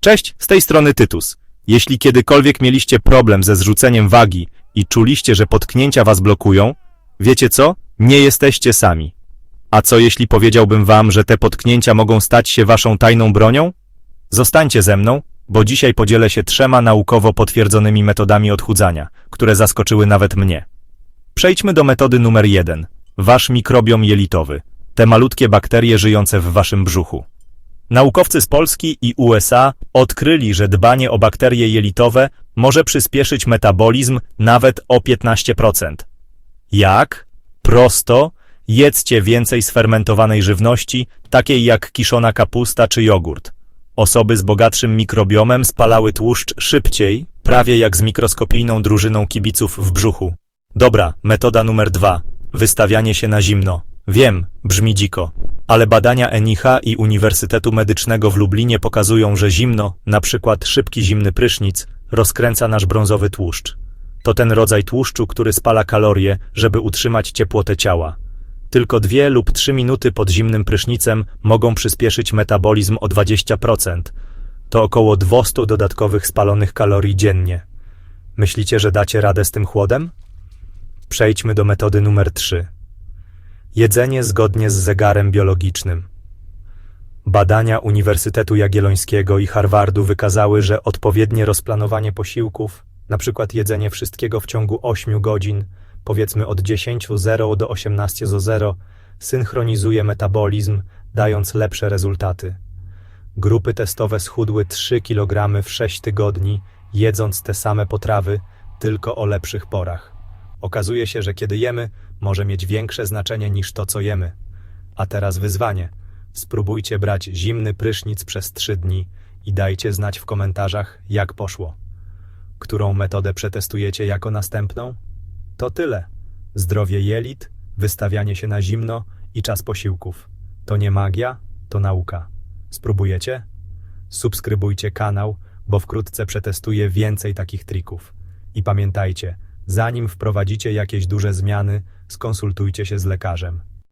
Cześć, z tej strony Tytus. Jeśli kiedykolwiek mieliście problem ze zrzuceniem wagi i czuliście, że potknięcia was blokują, wiecie co? Nie jesteście sami. A co jeśli powiedziałbym wam, że te potknięcia mogą stać się waszą tajną bronią? Zostańcie ze mną, bo dzisiaj podzielę się trzema naukowo potwierdzonymi metodami odchudzania, które zaskoczyły nawet mnie. Przejdźmy do metody numer jeden. Wasz mikrobiom jelitowy. Te malutkie bakterie żyjące w waszym brzuchu. Naukowcy z Polski i USA odkryli, że dbanie o bakterie jelitowe może przyspieszyć metabolizm nawet o 15%. Jak? Prosto. Jedzcie więcej sfermentowanej żywności, takiej jak kiszona kapusta czy jogurt. Osoby z bogatszym mikrobiomem spalały tłuszcz szybciej, prawie jak z mikroskopijną drużyną kibiców w brzuchu. Dobra, metoda numer dwa. Wystawianie się na zimno. Wiem, brzmi dziko, ale badania Enicha i Uniwersytetu Medycznego w Lublinie pokazują, że zimno, na przykład szybki zimny prysznic, rozkręca nasz brązowy tłuszcz. To ten rodzaj tłuszczu, który spala kalorie, żeby utrzymać ciepłotę ciała. Tylko dwie lub trzy minuty pod zimnym prysznicem mogą przyspieszyć metabolizm o 20%. To około 200 dodatkowych spalonych kalorii dziennie. Myślicie, że dacie radę z tym chłodem? Przejdźmy do metody numer 3. Jedzenie zgodnie z zegarem biologicznym. Badania Uniwersytetu Jagiellońskiego i Harvardu wykazały, że odpowiednie rozplanowanie posiłków, np. jedzenie wszystkiego w ciągu 8 godzin, powiedzmy od 10.00 do 18.00, synchronizuje metabolizm, dając lepsze rezultaty. Grupy testowe schudły 3 kg w 6 tygodni, jedząc te same potrawy, tylko o lepszych porach. Okazuje się, że kiedy jemy, może mieć większe znaczenie niż to, co jemy. A teraz wyzwanie. Spróbujcie brać zimny prysznic przez 3 dni i dajcie znać w komentarzach, jak poszło. Którą metodę przetestujecie jako następną? To tyle. Zdrowie jelit, wystawianie się na zimno i czas posiłków. To nie magia, to nauka. Spróbujecie? Subskrybujcie kanał, bo wkrótce przetestuję więcej takich trików. I pamiętajcie, zanim wprowadzicie jakieś duże zmiany, skonsultujcie się z lekarzem.